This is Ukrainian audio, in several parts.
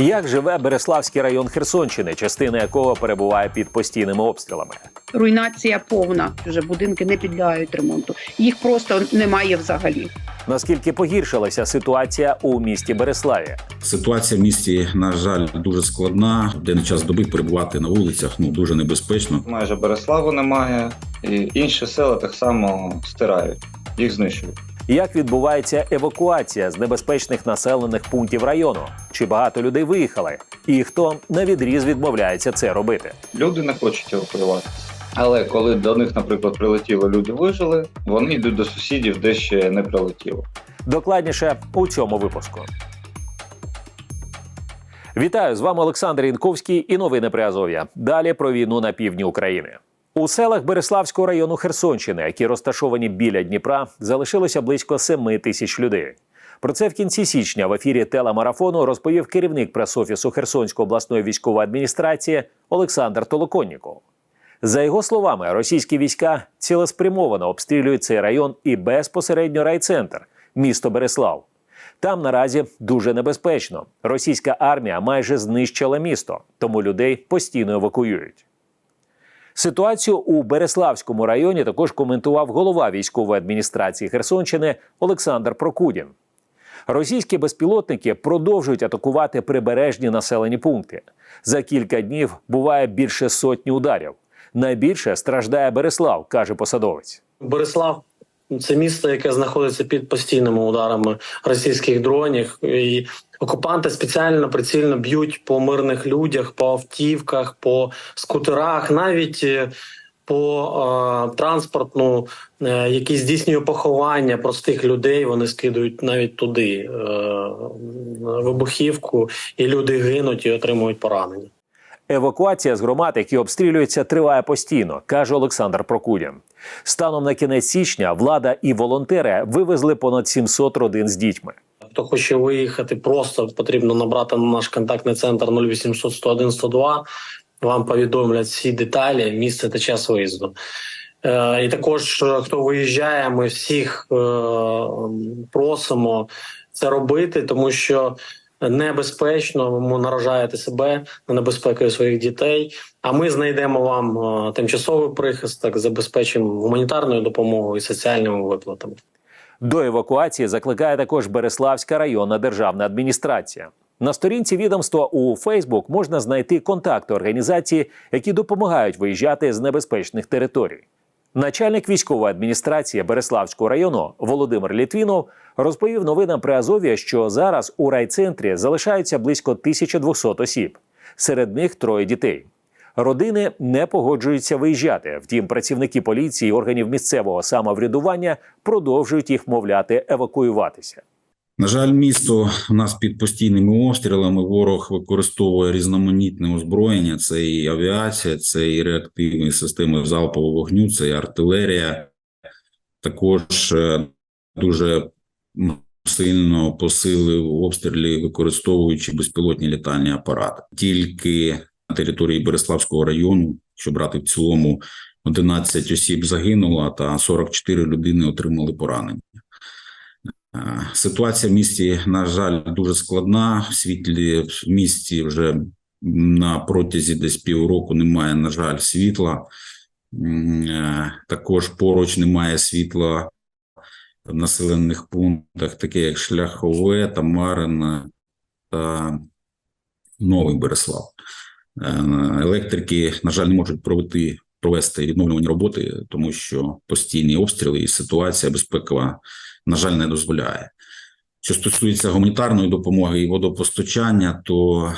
Як живе Береславський район Херсонщини, частина якого перебуває під постійними обстрілами? Руйнація повна. Вже будинки не підлягають ремонту. Їх просто немає взагалі. Наскільки погіршилася ситуація у місті Береславі? Ситуація в місті, на жаль, дуже складна. В денний час доби перебувати на вулицях ну дуже небезпечно. майже Береславу немає, і інші села так само стирають, їх знищують. Як відбувається евакуація з небезпечних населених пунктів району? Чи багато людей виїхали? І хто на відріз відмовляється це робити? Люди не хочуть евакуюватися. Але коли до них, наприклад, прилетіло, люди вижили, вони йдуть до сусідів, де ще не прилетіло. Докладніше у цьому випуску. Вітаю з вами Олександр Інковський і новини Приазов'я. Далі про війну на півдні України. У селах Береславського району Херсонщини, які розташовані біля Дніпра, залишилося близько 7 тисяч людей. Про це в кінці січня в ефірі телемарафону розповів керівник прес-офісу Херсонської обласної військової адміністрації Олександр Толоконніков. За його словами, російські війська цілеспрямовано обстрілюють цей район і безпосередньо райцентр місто Береслав. Там наразі дуже небезпечно. Російська армія майже знищила місто, тому людей постійно евакуюють. Ситуацію у Береславському районі також коментував голова військової адміністрації Херсонщини Олександр Прокудін. Російські безпілотники продовжують атакувати прибережні населені пункти. За кілька днів буває більше сотні ударів. Найбільше страждає Береслав, каже посадовець. Борислав це місто, яке знаходиться під постійними ударами російських дронів. І окупанти спеціально прицільно б'ють по мирних людях, по автівках, по скутерах, навіть е, по е, транспортну, е, які здійснює поховання простих людей. Вони скидують навіть туди е, вибухівку, і люди гинуть і отримують поранення. Евакуація з громад, які обстрілюються, триває постійно, каже Олександр Прокудін. Станом на кінець січня влада і волонтери вивезли понад 700 родин з дітьми. Хто хоче виїхати, просто потрібно набрати на наш контактний центр 0800 101 102. Вам повідомлять всі деталі, місце та час виїзду. Е, і також е, хто виїжджає, ми всіх е, просимо це робити, тому що небезпечно ви наражаєте себе на небезпеку своїх дітей. А ми знайдемо вам е, тимчасовий прихисток, забезпечимо гуманітарною допомогою і соціальними виплатами. До евакуації закликає також Береславська районна державна адміністрація. На сторінці відомства у Фейсбук можна знайти контакти організації, які допомагають виїжджати з небезпечних територій. Начальник військової адміністрації Береславського району Володимир Літвінов розповів новинам при Азові, що зараз у райцентрі залишаються близько 1200 осіб. Серед них троє дітей. Родини не погоджуються виїжджати. Втім, працівники поліції і органів місцевого самоврядування продовжують їх мовляти евакуюватися. На жаль, місто у нас під постійними обстрілами. Ворог використовує різноманітне озброєння. Це і авіація, це і реактивні системи залпового вогню, це і артилерія. Також е, дуже сильно посилив обстріли, використовуючи безпілотні літальні апарати. Тільки на території Береславського району, що брати в цілому, 11 осіб загинуло, та 44 людини отримали поранення. Е, Ситуація в місті, на жаль, дуже складна. В світлі в місті вже на протязі десь півроку немає, на жаль, світла. Е, Також поруч немає світла в населених пунктах, таке як Шляхове, Тамарин та Новий Береслав. Е, Електрики, на жаль, не можуть провести, провести відновлювані роботи, тому що постійні обстріли і ситуація безпекова на жаль, не дозволяє. Що стосується гуманітарної допомоги і водопостачання, то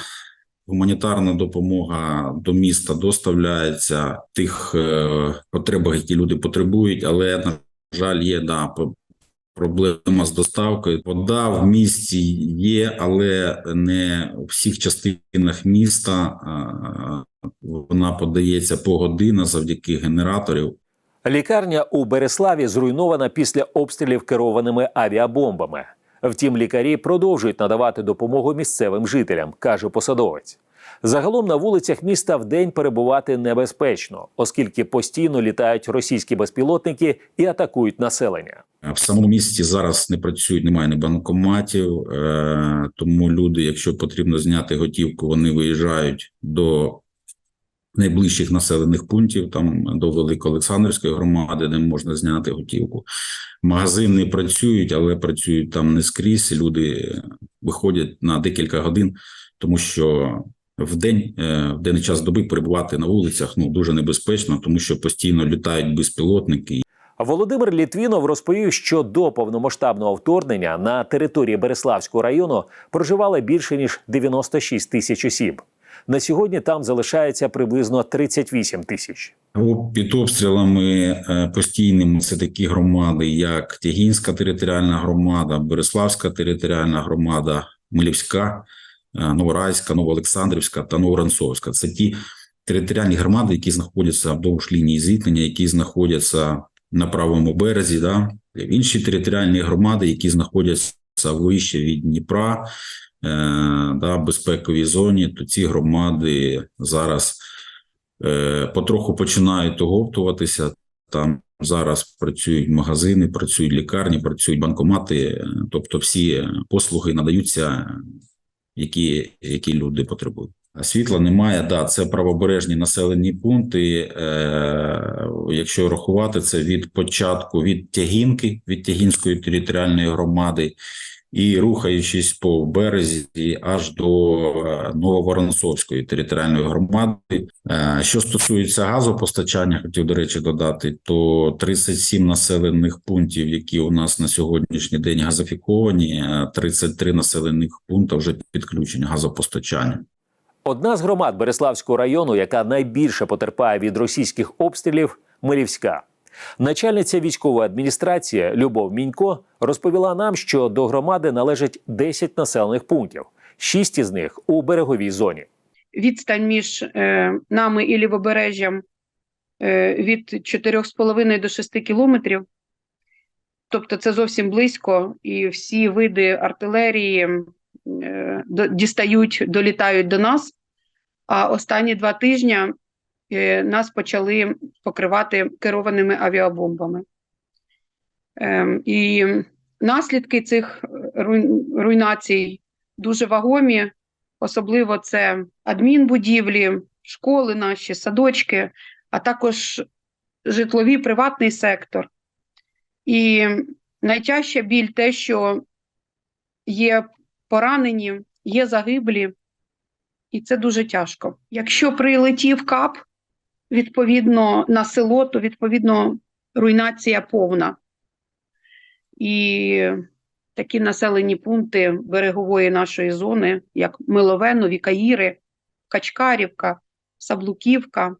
гуманітарна допомога до міста доставляється тих е, потребах, які люди потребують, але на жаль, є да, проблема з доставкою. Вода в місті є, але не у всіх частинах міста. Вона подається погодина завдяки генераторів. Лікарня у Береславі зруйнована після обстрілів керованими авіабомбами. Втім, лікарі продовжують надавати допомогу місцевим жителям, каже посадовець. Загалом на вулицях міста вдень перебувати небезпечно, оскільки постійно літають російські безпілотники і атакують населення. В самому місті зараз не працюють, немає ні банкоматів, е, тому люди, якщо потрібно зняти готівку, вони виїжджають до найближчих населених пунктів, там до Великоолександрівської громади, де можна зняти готівку. Магазини працюють, але працюють там не скрізь. Люди виходять на декілька годин, тому що в день, е, в денний час доби перебувати на вулицях ну дуже небезпечно, тому що постійно літають безпілотники. Володимир Літвінов розповів, що до повномасштабного вторгнення на території Береславського району проживало більше ніж 96 тисяч осіб. На сьогодні там залишається приблизно 38 тисяч. Під обстрілами е, постійними це такі громади, як Тягінська територіальна громада, Береславська територіальна громада, Милівська, е, Новорайська, Новоолександрівська та Новоранцовська. Це ті територіальні громади, які знаходяться вдовж лінії зіткнення, які знаходяться на правому березі. Да? Інші територіальні громади, які знаходяться вище від Дніпра, е, да, безпековій зоні, то ці громади зараз е, потроху починають оговтуватися. Там зараз працюють магазини, працюють лікарні, працюють банкомати, е, тобто всі послуги надаються, які, які люди потребують. Світла немає, да, це правобережні населені пункти. Е, якщо рахувати це від початку від Тягінки, від Тягінської територіальної громади, і рухаючись по березі аж до е, Нововоронцовської територіальної громади. Е, Що стосується газопостачання, хотів до речі додати, то 37 населених пунктів, які у нас на сьогоднішній день газифіковані, е, 33 населених пункти вже підключені газопостачання. Одна з громад Береславського району, яка найбільше потерпає від російських обстрілів, Милівська. Начальниця військової адміністрації Любов Мінько розповіла нам, що до громади належить 10 населених пунктів, 6 із них у береговій зоні. Відстань між е, нами і лівобережжям е, від 4,5 до 6 кілометрів. Тобто це зовсім близько, і всі види артилерії е, дістають, долітають до нас. А останні два тижні е, нас почали покривати керованими авіабомбами. Ем, і наслідки цих руйнацій дуже вагомі. Особливо це адмінбудівлі, школи наші, садочки, а також житловий приватний сектор. І найтяжча біль те, що є поранені, є загиблі, і це дуже тяжко. Якщо прилетів кап, відповідно на село, то відповідно руйнація повна. І такі населені пункти берегової нашої зони, як Милове, Нові Каїри, Качкарівка, Саблуківка.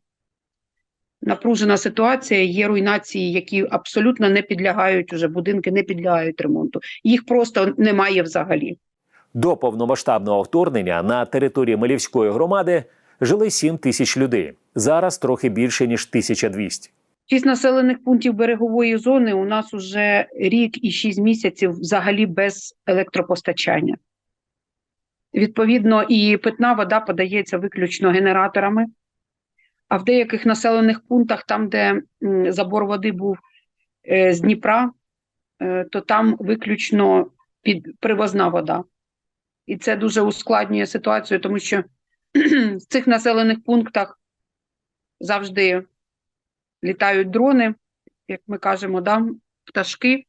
Напружена ситуація, є руйнації, які абсолютно не підлягають уже будинки, не підлягають ремонту. Їх просто немає взагалі. До повномасштабного вторгнення на території Милівської громади жили 7 тисяч людей. Зараз трохи більше ніж 1200. Шість населених пунктів берегової зони у нас уже рік і шість місяців взагалі без електропостачання. Відповідно, і питна вода подається виключно генераторами. А в деяких населених пунктах, там, де забор води був е, з Дніпра, е, то там виключно під привозна вода. І це дуже ускладнює ситуацію, тому що в цих населених пунктах завжди літають дрони, як ми кажемо, да, пташки,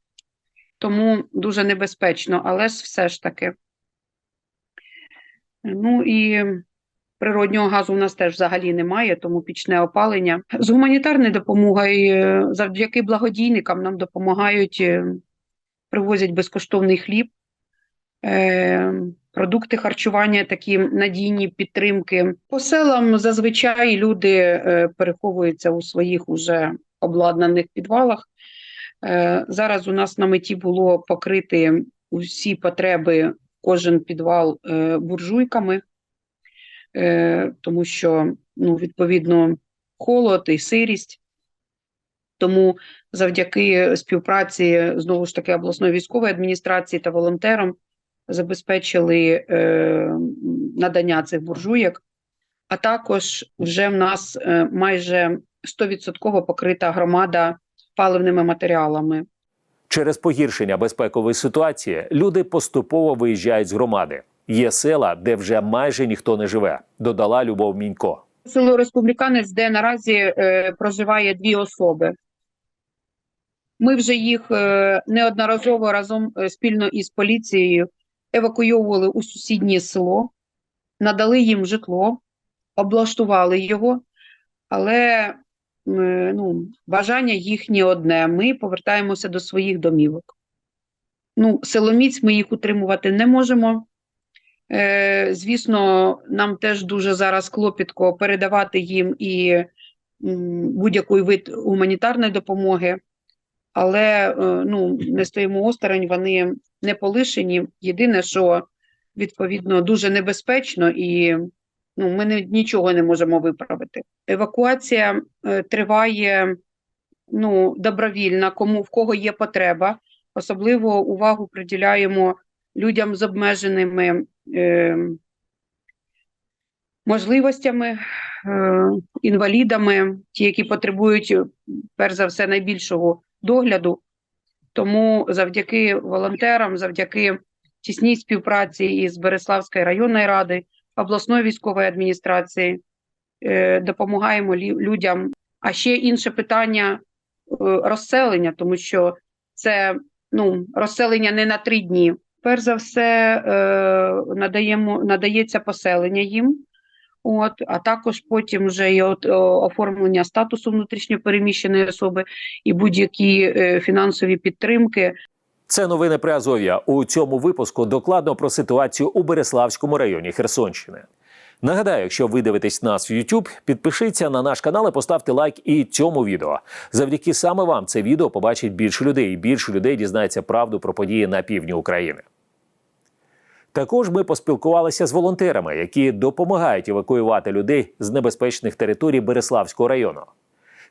тому дуже небезпечно, але ж все ж таки. Ну і природнього газу у нас теж взагалі немає, тому пічне опалення. З гуманітарною допомогою, завдяки благодійникам нам допомагають, е, привозять безкоштовний хліб, е, продукти харчування, такі надійні підтримки. По селам зазвичай люди е, переховуються у своїх уже обладнаних підвалах. Е, Зараз у нас на меті було покрити усі потреби, кожен підвал е, буржуйками, тому що ну, відповідно холод і сирість. Тому завдяки співпраці знову ж таки обласної військової адміністрації та волонтерам забезпечили е, надання цих буржуєк. а також вже в нас е, майже 100% покрита громада паливними матеріалами. Через погіршення безпекової ситуації люди поступово виїжджають з громади. Є села, де вже майже ніхто не живе, додала Любов Мінько. Село Республіканець, де наразі е, проживає дві особи. Ми вже їх е, неодноразово разом е, спільно із поліцією евакуйовували у сусіднє село, надали їм житло, облаштували його, але ну, бажання їхнє одне. Ми повертаємося до своїх домівок. Ну, силоміць ми їх утримувати не можемо. Е, Звісно, нам теж дуже зараз клопітко передавати їм і будь-який вид гуманітарної допомоги, але е, ну, не стоїмо осторонь, вони не полишені. Єдине, що відповідно дуже небезпечно, і ну, ми не, нічого не можемо виправити. Евакуація е, триває ну, добровільна, кому в кого є потреба. Особливо увагу приділяємо людям з обмеженими е, можливостями, е, інвалідами, ті, які потребують, перш за все, найбільшого догляду. Тому завдяки волонтерам, завдяки тісній співпраці із Береславською районною ради, обласною військової адміністрації е, допомагаємо людям. А ще інше питання е, розселення, тому що це ну, розселення не на три дні. Перш за все, е, надаємо, надається поселення їм, от, а також потім вже і от, о, оформлення статусу внутрішньопереміщеної особи і будь-які е, фінансові підтримки. Це новини при Азов'я. У цьому випуску докладно про ситуацію у Береславському районі Херсонщини. Нагадаю, якщо ви дивитесь нас в YouTube, підпишіться на наш канал і поставте лайк і цьому відео. Завдяки саме вам це відео побачить більше людей, і більше людей дізнається правду про події на півдні України. Також ми поспілкувалися з волонтерами, які допомагають евакуювати людей з небезпечних територій Береславського району.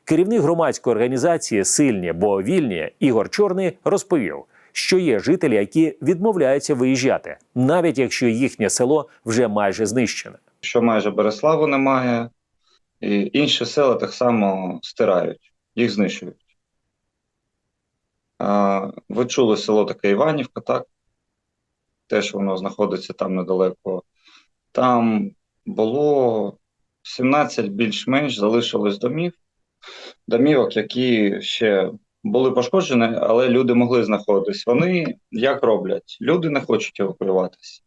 Керівник громадської організації Сильні, бо вільні Ігор Чорний розповів, що є жителі, які відмовляються виїжджати, навіть якщо їхнє село вже майже знищене. що майже Береславу немає, і інші села так само стирають, їх знищують. Ви чули село таке Іванівка, так? Теж воно знаходиться там недалеко. Там було 17 більш-менш залишилось домів, домівок, які ще були пошкоджені, але люди могли знаходитись. Вони як роблять? Люди не хочуть евакуюватися.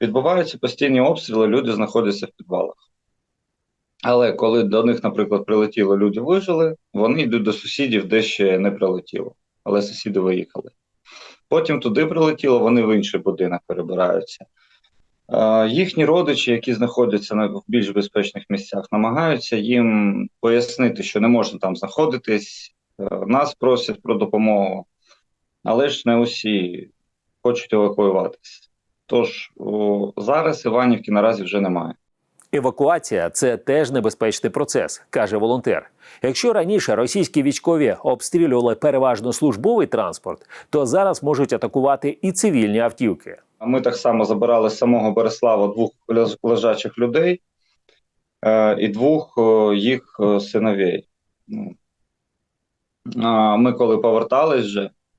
Відбуваються постійні обстріли, люди знаходяться в підвалах. Але коли до них, наприклад, прилетіло, люди вижили, вони йдуть до сусідів, де ще не прилетіло, але сусіди виїхали. Потім туди прилетіло, вони в інший будинок перебираються. Їхні родичі, які знаходяться на, в більш безпечних місцях, намагаються їм пояснити, що не можна там знаходитись, е, нас просять про допомогу, але ж не усі хочуть евакуюватися. Тож о, зараз Іванівки наразі вже немає. Евакуація це теж небезпечний процес, каже волонтер. Якщо раніше російські військові обстрілювали переважно службовий транспорт, то зараз можуть атакувати і цивільні автівки. Ми так само забирали з самого Береслава двох лежачих людей е, і двох е, їх е, синовей. Ну, ми коли повертались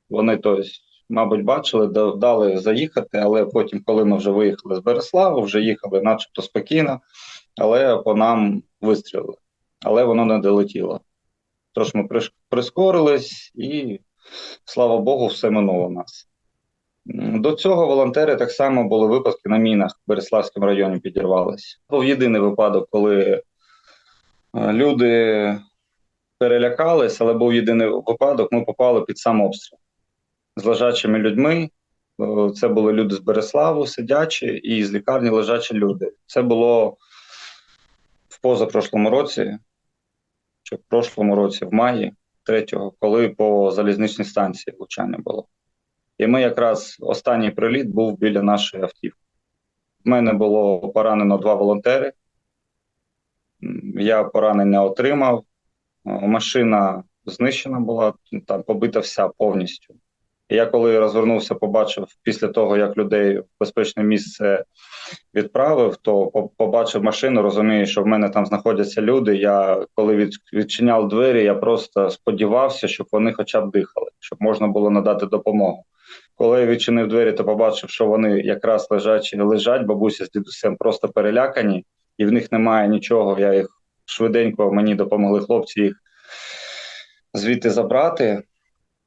вони, тобто, мабуть, бачили, дали заїхати, але потім, коли ми вже виїхали з Береслава, вже їхали начебто спокійно, але по нам вистрілили. Але воно не долетіло. Тож ми прискорились і, слава Богу, все минуло нас. До цього волонтери так само були випадки на мінах в Береславському районі підірвались. Був єдиний випадок, коли е, люди перелякались, але був єдиний випадок, ми попали під сам обстріл з лежачими людьми. Е, Це були люди з Береславу, сидячі, і з лікарні лежачі люди. Це було в позапрошлому році, чи в прошлому році, в маї 3-го, коли по залізничній станції влучання було. І ми якраз останній приліт був біля нашої автівки. В мене було поранено два волонтери. Я поранень не отримав. Е, Машина знищена була, там побита вся повністю. Я коли розвернувся, побачив після того, як людей в безпечне місце відправив, то побачив машину, розумію, що в мене там знаходяться люди. Я коли від, відчиняв двері, я просто сподівався, щоб вони хоча б дихали, щоб можна було надати допомогу. Коли я відчинив двері, то побачив, що вони якраз лежать, лежать бабуся з дідусем просто перелякані, і в них немає нічого. Я їх швиденько мені допомогли хлопці їх звідти забрати.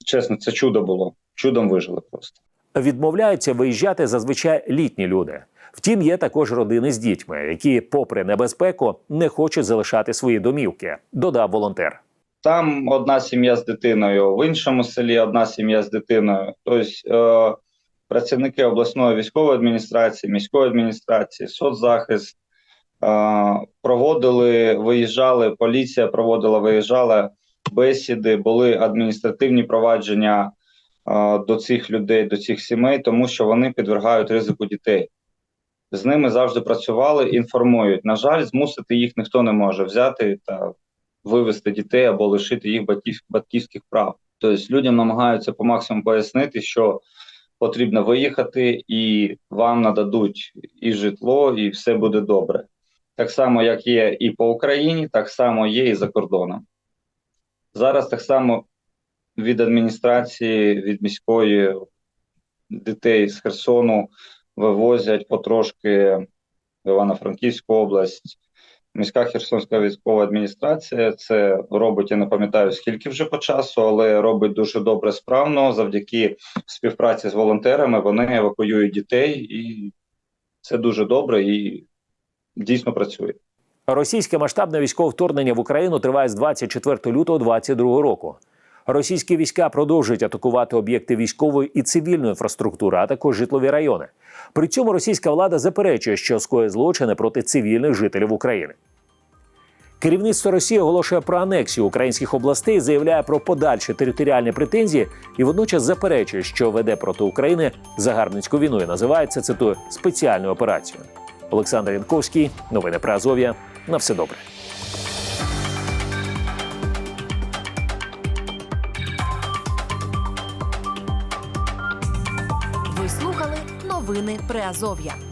Чесно, це чудо було. Чудом вижили просто. Відмовляються виїжджати зазвичай літні люди. Втім, є також родини з дітьми, які, попри небезпеку, не хочуть залишати свої домівки, додав волонтер. Там одна сім'я з дитиною, в іншому селі одна сім'я з дитиною. Тобто е, працівники обласної військової адміністрації, міської адміністрації, соцзахист е, проводили, виїжджали, поліція проводила, виїжджала бесіди, були адміністративні провадження до цих людей, до цих сімей, тому що вони підвергають ризику дітей. З ними завжди працювали, інформують. На жаль, змусити їх ніхто не може взяти та вивести дітей або лишити їх батьків, батьківських прав. Тобто людям намагаються по максимуму пояснити, що потрібно виїхати, і вам нададуть і житло, і все буде добре. Так само, як є і по Україні, так само є і за кордоном. Зараз так само від адміністрації, від міської дітей з Херсону вивозять потрошки в Івано-Франківську область. Міська Херсонська військова адміністрація це робить, я не пам'ятаю скільки вже по часу, але робить дуже добре справно. Завдяки співпраці з волонтерами вони евакуюють дітей, і це дуже добре і дійсно працює. Російське масштабне військове вторгнення в Україну триває з 24 лютого 2022 року. Російські війська продовжують атакувати об'єкти військової і цивільної інфраструктури, а також житлові райони. При цьому російська влада заперечує, що скоює злочини проти цивільних жителів України. Керівництво Росії оголошує про анексію українських областей, заявляє про подальші територіальні претензії і водночас заперечує, що веде проти України загарбницьку війну і це цитую спеціальну операцію. Олександр Янковський, новини про Азов'я. На все добре. Новини Приазов'я.